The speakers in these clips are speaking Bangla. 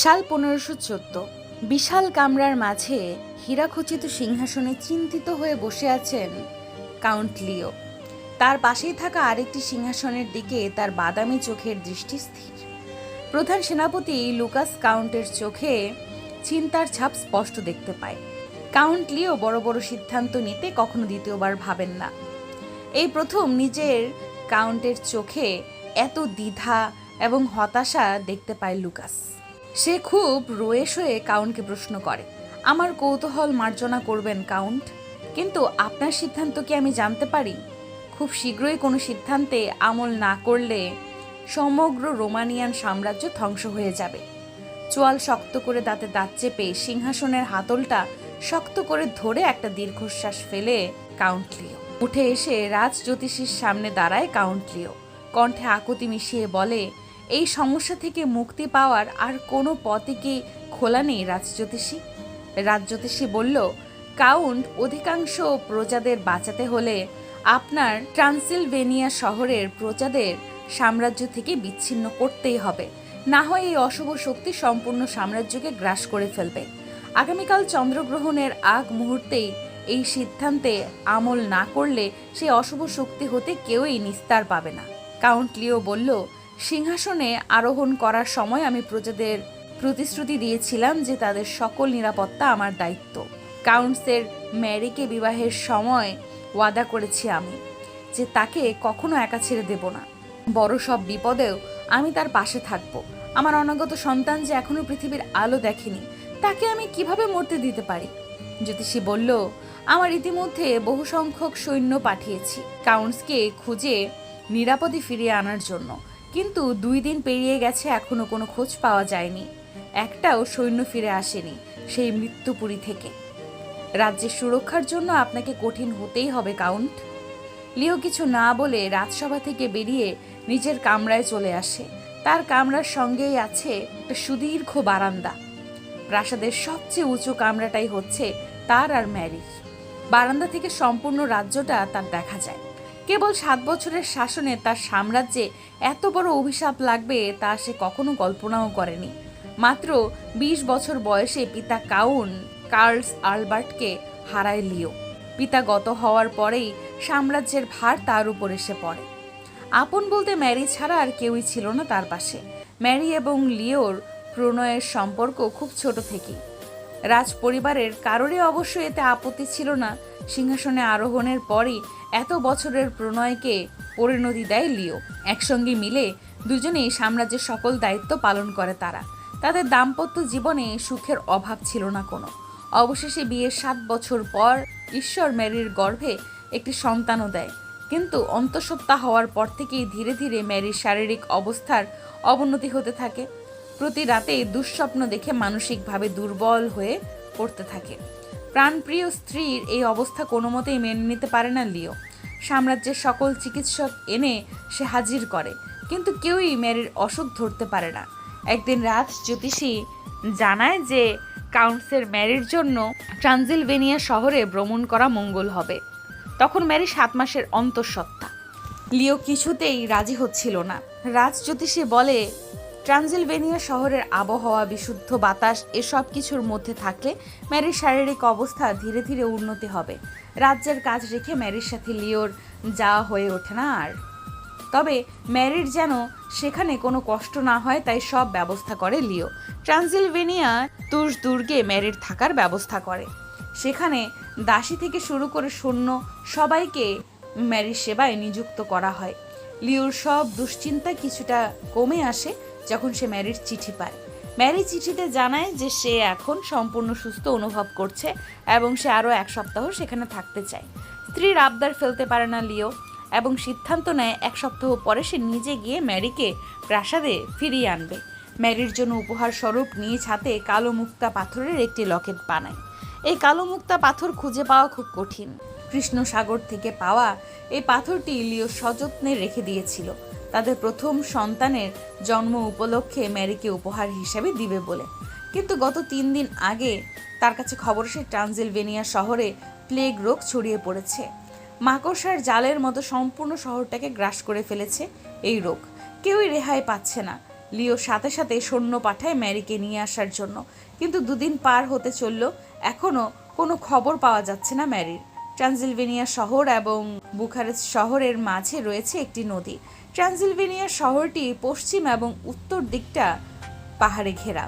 সাল পনেরোশো বিশাল কামরার মাঝে হীরাখচিত সিংহাসনে চিন্তিত হয়ে বসে আছেন কাউন্ট লিও। তার পাশেই থাকা আরেকটি সিংহাসনের দিকে তার বাদামি চোখের দৃষ্টি স্থির। প্রধান সেনাপতি লুকাস কাউন্টের চোখে চিন্তার ছাপ স্পষ্ট দেখতে পায়। কাউন্ট লিও বড় বড় সিদ্ধান্ত নিতে কখনো দ্বিতীয়বার ভাবেন না। এই প্রথম নিজের কাউন্টের চোখে এত দ্বিধা এবং হতাশা দেখতে পায় লুকাস। সে খুব রোয়েশ হয়ে কাউন্টকে প্রশ্ন করে, আমার কৌতূহল মার্জনা করবেন কাউন্ট? কিন্তু আপনার সিদ্ধান্ত কি আমি জানতে পারি? খুব শীঘ্রই কোনো সিদ্ধান্তে আমল না করলে সমগ্র রোমানিয়ান সাম্রাজ্য ধ্বংস হয়ে যাবে। চোয়াল শক্ত করে দাঁতে দাঁত চেপে সিংহাসনের হাতলটা শক্ত করে ধরে একটা দীর্ঘশ্বাস ফেলে কাউন্ট লিও। উঠে এসে রাজ জ্যোতিষীর সামনে দাঁড়ায় কাউন্ট লিও। কণ্ঠে আকুতি মিশিয়ে বলে এই সমস্যা থেকে মুক্তি পাওয়ার আর কোনো পথে কি খোলা নেই রাজজ্যোতিষী? রাজজ্যোতিষী বলল, কাউন্ট অধিকাংশ প্রজাদের বাঁচাতে হলে আপনার ট্রান্সিলভেনিয়া শহরের প্রজাদের সাম্রাজ্য থেকে বিচ্ছিন্ন করতেই হবে। না হয় এই অশুভ শক্তি সম্পূর্ণ সাম্রাজ্যকে গ্রাস করে ফেলবে। আগামীকাল চন্দ্রগ্রহণের আগ মুহূর্তেই এই সিদ্ধান্তে আমল না করলে সেই অশুভ শক্তি হতে কেউই নিস্তার পাবে না। কাউন্ট লিও বলল সিংহাসনে আরোহণ করার সময় আমি প্রজাদের প্রতিশ্রুতি দিয়েছিলাম যে তাদের সকল নিরাপত্তা আমার দায়িত্ব। কাউন্টসের ম্যারিকে বিবাহের সময় ওয়াদা করেছি আমি যে তাকে কখনো একা ছেড়ে দেব না। বড় সব বিপদেও আমি তার পাশে থাকব। আমার অনাগত সন্তান যে এখনও পৃথিবীর আলো দেখেনি, তাকে আমি কীভাবে মরতে দিতে পারি? জ্যোতিষী বলল, আমার ইতিমধ্যে বহু সংখ্যক সৈন্য পাঠিয়েছি কাউন্টসকে খুঁজে নিরাপদে ফিরিয়ে আনার জন্য। কিন্তু দুই দিন পেরিয়ে গেছে, এখনও কোনো খোঁজ পাওয়া যায়নি। একটাও সৈন্য ফিরে আসেনি সেই মৃত্যুপুরী থেকে। রাজ্যের সুরক্ষার জন্য আপনাকে কঠিন হতেই হবে, কাউন্ট। লিও কিছু না বলে রাজসভা থেকে বেরিয়ে নিজের কামরায় চলে আসে। তার কামরার সঙ্গেই আছে একটা সুদীর্ঘ বারান্দা। প্রাসাদের সবচেয়ে উঁচু কামরাটাই হচ্ছে তার আর ম্যারির। বারান্দা থেকে সম্পূর্ণ রাজ্যটা তার দেখা যায়। কেবল সাত বছরের শাসনে তার সাম্রাজ্যে এত বড় অভিশাপ লাগবে তা সে কখনো কল্পনাও করেনি। মাত্র ২০ বছর বয়সে পিতা কাউন, কার্লস আলবার্টকে হারায় লিও। পিতা গত হওয়ার পরেই সাম্রাজ্যের ভার তার উপর এসে পড়ে। আপন বলতে ম্যারি ছাড়া আর কেউই ছিল না তার পাশে। ম্যারি এবং লিওর প্রণয়ের সম্পর্ক খুব ছোট থেকেই। রাজ পরিবারের কারোরই অবশ্য এতে আপত্তি ছিল না। সিংহাসনে আরোহণের পরই এত বছরের প্রণয়কে পরিণতি দেয় লিও। একসঙ্গে মিলে দুজনেই সাম্রাজ্যের সকল দায়িত্ব পালন করে তারা। তাদের দাম্পত্য জীবনে সুখের অভাব ছিল না কোনো। অবশেষে বিয়ের সাত বছর পর ঈশ্বর ম্যারির গর্ভে একটি সন্তানও দেয়। কিন্তু অন্তঃসত্ত্বা হওয়ার পর থেকেই ধীরে ধীরে ম্যারির শারীরিক অবস্থার অবনতি হতে থাকে। প্রতি রাতে দুঃস্বপ্ন দেখে মানসিকভাবে দুর্বল হয়ে পড়তে থাকে। প্রাণপ্রিয় স্ত্রীর এই অবস্থা কোনো মতেই মেনে নিতে পারে না লিও। সাম্রাজ্যের সকল চিকিৎসক এনে সে হাজির করে, কিন্তু কেউই ম্যারির অসুখ ধরতে পারে না। একদিন রাত জ্যোতিষী জানায় যে কাউন্টসের ম্যারির জন্য ট্রানজিলভেনিয়া শহরে ভ্রমণ করা মঙ্গল হবে। তখন ম্যারি সাত মাসের অন্তঃসত্ত্বা। লিও কিছুতেই রাজি হচ্ছিল না। রাজ জ্যোতিষী বলে ট্রানজিলভেনিয়া শহরের আবহাওয়া, বিশুদ্ধ বাতাস, এসব কিছুর মধ্যে থাকলে ম্যারির শারীরিক অবস্থা ধীরে ধীরে উন্নতি হবে। রাজ্যের কাজ রেখে ম্যারির সাথে লিওর যাওয়া হয়ে ওঠে না আর। তবে ম্যারির যেন সেখানে কোনো কষ্ট না হয়, তাই সব ব্যবস্থা করে লিও। ট্রানজিলভেনিয়া তুর্স দুর্গে ম্যারির থাকার ব্যবস্থা করে। সেখানে দাসী থেকে শুরু করে সৈন্য সবাইকে ম্যারির সেবায় নিযুক্ত করা হয়। লিওর সব দুশ্চিন্তা কিছুটা কমে আসে যখন সে ম্যারির চিঠি পায়। ম্যারি চিঠিতে জানায় যে সে এখন সম্পূর্ণ সুস্থ অনুভব করছে এবং সে আরও এক সপ্তাহ সেখানে থাকতে চায়। স্ত্রীর আবদার ফেলতে পারে না লিও এবং সিদ্ধান্ত নেয় এক সপ্তাহ পরে সে নিজে গিয়ে ম্যারিকে প্রাসাদে ফিরিয়ে আনবে। ম্যারির জন্য উপহার স্বরূপ নিজ হাতে কালো মুক্তা পাথরের একটি লকেট বানায়। এই কালো মুক্তা পাথর খুঁজে পাওয়া খুব কঠিন। কৃষ্ণ সাগর থেকে পাওয়া এই পাথরটি লিও সযত্নে রেখে দিয়েছিল। তাদের প্রথম সন্তানের জন্ম উপলক্ষে ম্যারিকে উপহার হিসেবে দিবে বলে। কিন্তু গত তিন দিন আগে তার কাছে খবর সে ট্রানজিলভেনিয়া শহরে প্লেগ রোগ ছড়িয়ে পড়েছে। মাকড়সার জালের মতো সম্পূর্ণ শহরটাকে গ্রাস করে ফেলেছে এই রোগ। কেউই রেহাই পাচ্ছে না। লিও সাথে সাথে সৈন্য পাঠায় ম্যারিকে নিয়ে আসার জন্য। কিন্তু দুদিন পার হতে চলল, এখনও কোনো খবর পাওয়া যাচ্ছে না ম্যারির। ট্রানজিলভেনিয়া শহর এবং বুখারেস্ট শহরের মাঝে রয়েছে একটি নদী। ট্রানজিলভেনিয়া শহরটি পশ্চিম এবং উত্তর দিকটা পাহাড়ে ঘেরা।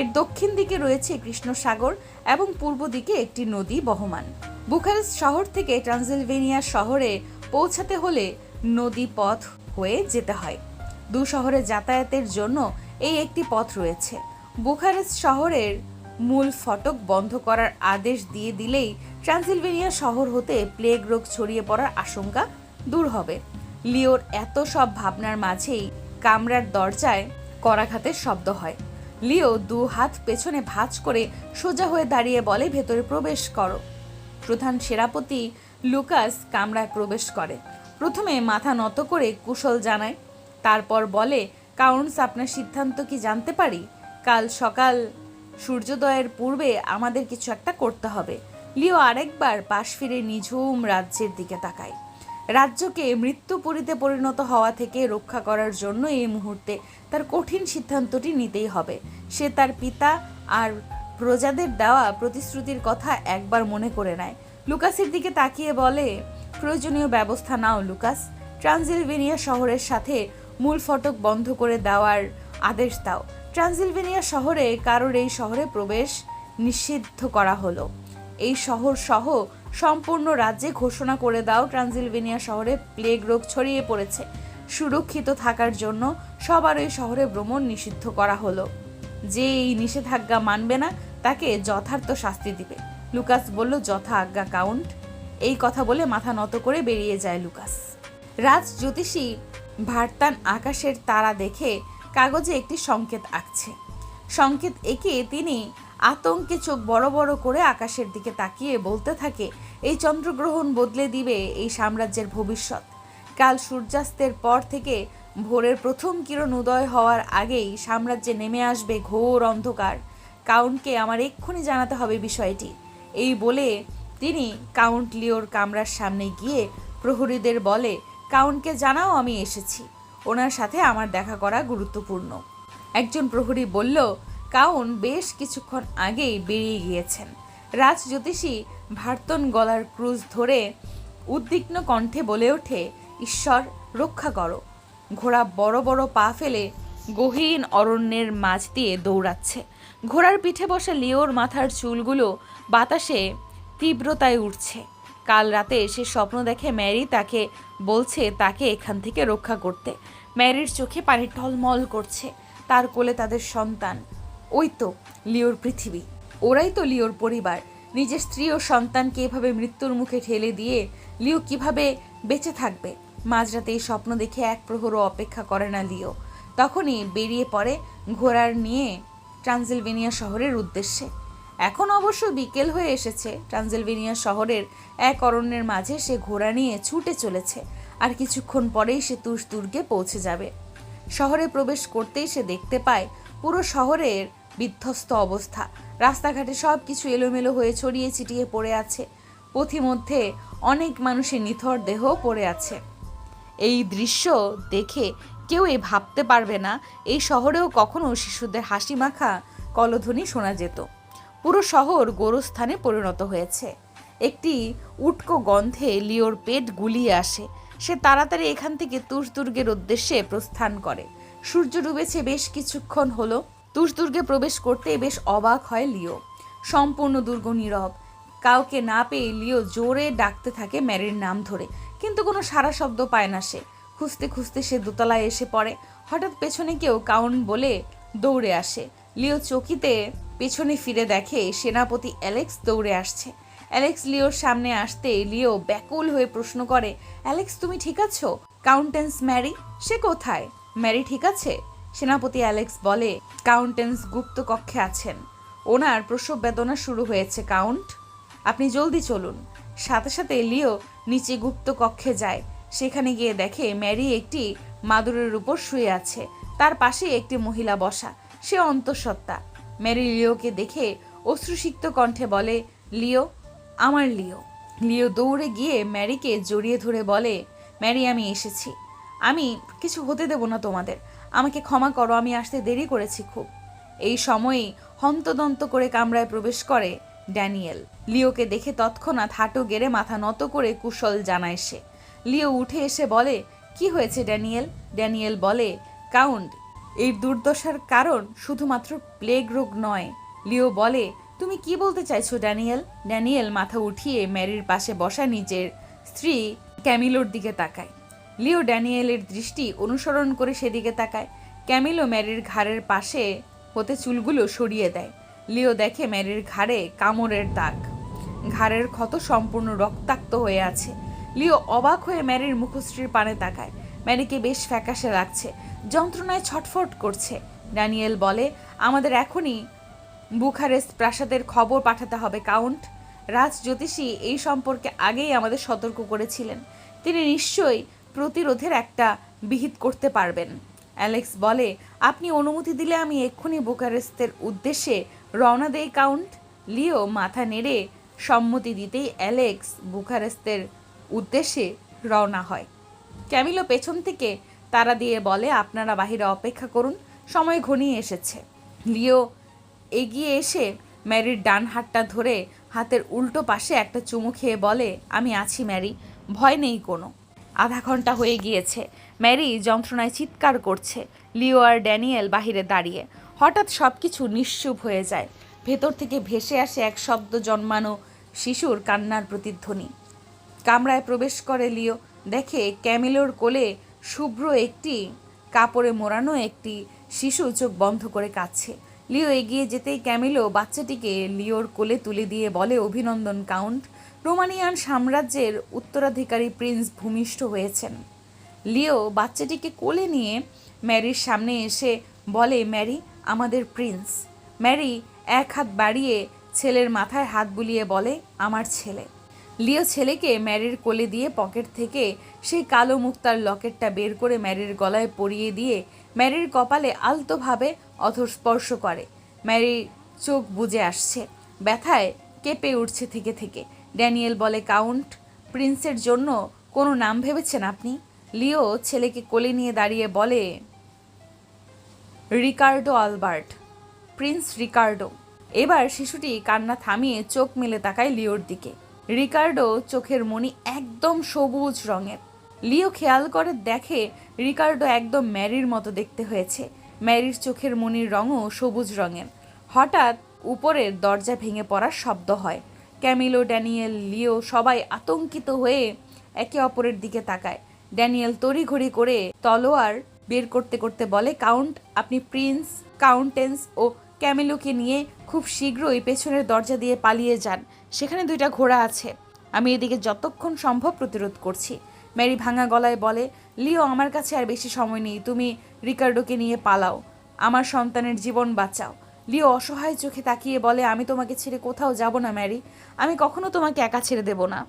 এর দক্ষিণ দিকে রয়েছে কৃষ্ণ সাগর এবং পূর্ব দিকে একটি নদী বহমান। বুখারেস্ট শহর থেকে ট্রানজিলভেনিয়া শহরে পৌঁছাতে হলে নদী পথ হয়ে যেতে হয়। দু শহরে যাতায়াতের জন্য এই একটি পথ রয়েছে। বুখারেস্ট শহরের মূল ফটক বন্ধ করার আদেশ দিয়ে দিলেই ট্রান্সিলভেনিয়া শহর হতে প্লেগ রোগ ছড়িয়ে পড়ার আশঙ্কা দূর হবে। লিওর এত সব ভাবনার মাঝেই কামরার দরজায় করাঘাতের শব্দ হয়। লিও দু হাত পেছনে ভাঁজ করে সোজা হয়ে দাঁড়িয়ে বলে, ভেতরে প্রবেশ করো। প্রধান সেনাপতি লুকাস কামরায় প্রবেশ করে। প্রথমে মাথা নত করে কুশল জানায়, তারপর বলে, কাউন্টস, আপনার সিদ্ধান্ত কি জানতে পারি? কাল সকাল সূর্যোদয়ের পূর্বে আমাদের কিছু একটা করতে হবে। লিও আরেকবার পাশ ফিরে নিঝুম রাজ্যের দিকে তাকায়। রাজ্যকে মৃত্যুপুরীতে পরিণত হওয়া থেকে রক্ষা করার জন্য এই মুহূর্তে তার কঠিন সিদ্ধান্তটি নিতেই হবে। সে তার পিতা আর প্রজাদের দেওয়া প্রতিশ্রুতির কথা একবার মনে করে নেয়। লুকাসের দিকে তাকিয়ে বলে, প্রয়োজনীয় ব্যবস্থা নাও, লুকাস। ট্রানজিলভেনিয়া শহরের সাথে মূল ফটক বন্ধ করে দেওয়ার আদেশ দাও। ট্রানজিলভেনিয়া শহরে কারোর এই শহরে প্রবেশ নিষিদ্ধ করা হলো। এই শহর সহ সম্পূর্ণ রাজ্যে ঘোষণা করে দাও ট্রানজিলভেনিয়া শহরে প্লেগ রোগ ছড়িয়ে পড়েছে। সুরক্ষিত থাকার জন্য সবার ওই শহরে ভ্রমণ নিষিদ্ধ করা হলো। যে এই নিষেধাজ্ঞা মানবে না, তাকে যথার্থ শাস্তি দিবে। লুকাস বলল, যথা আজ্ঞা, কাউন্ট। এই কথা বলে মাথা নত করে বেরিয়ে যায় লুকাস। রাজ জ্যোতিষী ভারতান আকাশের তারা দেখে কাগজে একটি সংকেত আঁকছে। সংকেত এঁকে তিনি আতঙ্কে চোখ বড় বড় করে আকাশের দিকে তাকিয়ে বলতে থাকে, এই চন্দ্রগ্রহণ বদলে দিবে এই সাম্রাজ্যের ভবিষ্যৎ। কাল সূর্যাস্তের পর থেকে ভোরের প্রথম কিরণ উদয় হওয়ার আগেই সাম্রাজ্যে নেমে আসবে ঘোর অন্ধকার। কাউন্টকে আমার এক্ষুনি জানাতে হবে বিষয়টি। এই বলে তিনি কাউন্ট লিওর কামরার সামনে গিয়ে প্রহরীদের বলে, কাউন্টকে জানাও, আমি এসেছি। ওনার সাথে আমার দেখা করা গুরুত্বপূর্ণ। একজন প্রহরী বলল কাউন বেশ কিছুক্ষণ আগেই বেরিয়ে গিয়েছেন। রাজ জ্যোতিষী ভার্তন গলার ক্রুজ ধরে উদ্বিগ্ন কণ্ঠে বলে ওঠে, ঈশ্বর, রক্ষা করো। ঘোড়া বড় বড় পা ফেলে গহীন অরণ্যের মাঝ দিয়ে দৌড়াচ্ছে। ঘোড়ার পিঠে বসা লিওর মাথার চুলগুলো বাতাসে তীব্রতায় উঠছে কাল রাতে সে স্বপ্ন দেখে ম্যারি তাকে বলছে, তাকে এখান থেকে রক্ষা করতে। ম্যারির চোখে পানি টলমল করছে। তার কোলে তাদের সন্তান। ওই তো লিওর পৃথিবী। ওরাই তো লিওর পরিবার। নিজের স্ত্রী ও সন্তানকে এভাবে মৃত্যুর মুখে ঠেলে দিয়ে লিও কীভাবে বেঁচে থাকবে? মাঝরাতে এই স্বপ্ন দেখে এক প্রহরও অপেক্ষা করে না লিও। তখনই বেরিয়ে পড়ে ঘোড়ার নিয়ে ট্রানজিলভেনিয়া শহরের উদ্দেশ্যে। এখন অবশ্য বিকেল হয়ে এসেছে। ট্রানজিলভেনিয়া শহরের এক অরণ্যের মাঝে সে ঘোড়া নিয়ে ছুটে চলেছে। আর কিছুক্ষণ পরেই সে তুষ দুর্গে পৌঁছে যাবে। শহরে প্রবেশ করতেই সে দেখতে পায় পুরো শহরের বিধ্বস্ত অবস্থা। রাস্তাঘাটে সব কিছু এলোমেলো হয়ে ছড়িয়ে ছিটিয়ে পড়ে আছে। পথিমধ্যে অনেক মানুষের নিথর দেহ পড়ে আছে। এই দৃশ্য দেখে কেউ এ ভাবতে পারবে না, এই শহরেও কখনো শিশুদের হাসি মাখা কলধ্বনি শোনা যেত। পুরো শহর গোরস্থানে পরিণত হয়েছে। একটি উটকো গন্ধে লিওর পেট গুলিয়ে আসে। সে তাড়াতাড়ি এখান থেকে তুষ দুর্গের উদ্দেশ্যে প্রস্থান করে। সূর্য ডুবেছে বেশ কিছুক্ষণ হলো। তুষ দুর্গে প্রবেশ করতে বেশ অবাক হয় লিও। সম্পূর্ণ দুর্গ নীরব। কাউকে না পেয়ে লিও জোরে ডাকতে থাকে ম্যারির নাম ধরে, কিন্তু কোনো সারা শব্দ পায় না সে। খুঁজতে খুঁজতে সে দোতলায় এসে পড়ে। হঠাৎ পেছনে কেউ কাউন বলে দৌড়ে আসে। লিও চকিতে পেছনে ফিরে দেখে সেনাপতি অ্যালেক্স দৌড়ে আসছে। অ্যালেক্স লিওর সামনে আসতে লিও ব্যাকুল হয়ে প্রশ্ন করে, অ্যালেক্স, তুমি ঠিক আছো? কাউন্টেন্স ম্যারি, সে কোথায়? ম্যারি ঠিক আছে? সেনাপতি অ্যালেক্স বলে, কাউন্টেন্স গুপ্ত কক্ষে আছেন। ওনার প্রসব বেদনা শুরু হয়েছে, কাউন্ট। আপনি জলদি চলুন। সাথে সাথে লিও নিচে গুপ্ত কক্ষে যায়। সেখানে গিয়ে দেখে ম্যারি একটি মাদুরের উপর শুয়ে আছে। তার পাশে একটি মহিলা বসা। সে অন্তঃসত্ত্বা। ম্যারি লিওকে দেখে অশ্রুসিক্ত কণ্ঠে বলে, লিও, আমার লিও। লিও দৌড়ে গিয়ে ম্যারিকে জড়িয়ে ধরে বলে, ম্যারি, আমি এসেছি। আমি কিছু হতে দেব না তোমাদের। আমাকে ক্ষমা করো, আমি আসতে দেরি করেছি খুব। এই সময়েই হন্তদন্ত করে কামরায় প্রবেশ করে ড্যানিয়েল। লিওকে দেখে তৎক্ষণাৎ হাঁটু গেড়ে মাথা নত করে কুশল জানায় সে। লিও উঠে এসে বলে, কি হয়েছে ড্যানিয়েল? ড্যানিয়েল বলে, কাউন্ট, এই দুর্দশার কারণ শুধুমাত্র প্লেগ রোগ নয়। লিও বলে, তুমি কি বলতে চাইছো ড্যানিয়েল? ড্যানিয়েল মাথা উঠিয়ে ম্যারির পাশে বসা নিজের স্ত্রী ক্যামিলোর দিকে তাকায়। লিও ড্যানিয়েলের দৃষ্টি অনুসরণ করে সেদিকে তাকায়। ক্যামিলো ম্যারির ঘাড়ের পাশে হতে চুলগুলো সরিয়ে দেয়। লিও দেখে ম্যারির ঘাড়ে কামড়ের দাগ। ঘাড়ের ক্ষত সম্পূর্ণ রক্তাক্ত হয়ে আছে। লিও অবাক হয়ে ম্যারির মুখশ্রীর পানে তাকায়। ম্যারিকে বেশ ফ্যাকাশে লাগছে। যন্ত্রণায় ছটফট করছে। ড্যানিয়েল বলে, আমাদের এখনই বুখারেস্ট প্রাসাদের খবর পাঠাতে হবে, কাউন্ট। রাজ জ্যোতিষী এই সম্পর্কে আগেই আমাদের সতর্ক করেছিলেন। তিনি নিশ্চয়ই প্রতিরোধের একটা বিহিত করতে পারবেন। অ্যালেক্স বলে, আপনি অনুমতি দিলে আমি এক্ষুনি বুকারেস্তের উদ্দেশ্যে রওনা দেই, কাউন্ট। লিও মাথা নেড়ে সম্মতি দিতেই অ্যালেক্স বুখারেস্তের উদ্দেশ্যে রওনা হয়। ক্যামিলো পেছন থেকে তারা দিয়ে বলে, আপনারা বাহিরে অপেক্ষা করুন, সময় ঘনিয়ে এসেছে। লিও এগিয়ে এসে ম্যারির ডান হাতটা ধরে হাতের উল্টো পাশে একটা চুমু খেয়ে বলে, আমি আছি, ম্যারি, ভয় নেই কোনো। আধা ঘণ্টা হয়ে গিয়েছে। ম্যারি যন্ত্রণায় চিৎকার করছে। লিও আর ড্যানিয়েল বাহিরে দাঁড়িয়ে। হঠাৎ সব কিছু নিশ্চুপ হয়ে যায়। ভেতর থেকে ভেসে আসে এক শব্দ জন্মানো শিশুর কান্নার প্রতিধ্বনি। কামরায় প্রবেশ করে লিও। দেখে ক্যামিলোর কোলে শুভ্র একটি, কাপড়ে মোড়ানো একটি শিশু চোখ বন্ধ করে কাঁদছে। লিও এগিয়ে যেতেই ক্যামিলো বাচ্চাটিকে লিওর কোলে তুলে দিয়ে বলে, অভিনন্দন, কাউন্ট। রোমানিয়ান সাম্রাজ্যের উত্তরাধিকারী প্রিন্স ভূমিষ্ঠ হয়েছেন। লিও বাচ্চাটিকে কোলে নিয়ে ম্যারির সামনে এসে বলে, ম্যারি, আমাদের প্রিন্স। ম্যারি এক হাত বাড়িয়ে ছেলের মাথায় হাত বুলিয়ে বলে, আমার ছেলে। লিও ছেলেকে ম্যারির কোলে দিয়ে পকেট থেকে সেই কালো মুক্তার লকেটটা বের করে ম্যারির গলায় পরিয়ে দিয়ে ম্যারির কপালে আলতোভাবে অধস্পর্শ করে। ম্যারি চোখ বুজে আসছে। ব্যথায় কেঁপে উঠছে থেকে থেকে। ড্যানিয়েল বলে, কাউন্ট, প্রিন্সের জন্য কোনো নাম ভেবেছেন আপনি? লিও ছেলেকে কোলে নিয়ে দাঁড়িয়ে বলে, রিকার্ডো আলবার্ট, প্রিন্স রিকার্ডো। এবার শিশুটি কান্না থামিয়ে চোখ মেলে তাকায় লিওর দিকে। রিকার্ডো চোখের মণি একদম সবুজ রঙের। লিও খেয়াল করে দেখে রিকার্ডো একদম ম্যারির মতো দেখতে হয়েছে। ম্যারির চোখের মণির রঙও সবুজ রঙের। হঠাৎ উপরের দরজা ভেঙে পড়ার শব্দ হয়। ক্যামিলো, ড্যানিয়েল, লিও সবাই আতঙ্কিত হয়ে একে অপরের দিকে তাকায়। ড্যানিয়েল তড়িঘড়ি করে তলোয়ার বের করতে করতে বলে, কাউন্ট, আপনি প্রিন্স, কাউন্টেন্স ও ক্যামেলোকে নিয়ে খুব শীঘ্রই পেছনের দরজা দিয়ে পালিয়ে যান। সেখানে দুইটা ঘোড়া আছে। আমি এদিকে যতক্ষণ সম্ভব প্রতিরোধ করছি। ম্যারি ভাঙা গলায় বলে, লিও, আমার কাছে আর বেশি সময় নেই। তুমি রিকার্ডোকে নিয়ে পালাও। আমার সন্তানের জীবন বাঁচাও। লিও অসহায় চোখে তাকিয়ে বলে, আমি তোমাকে ছেড়ে কোথাও যাব না, ম্যারি। আমি কখনো তোমাকে একা ছেড়ে দেব না।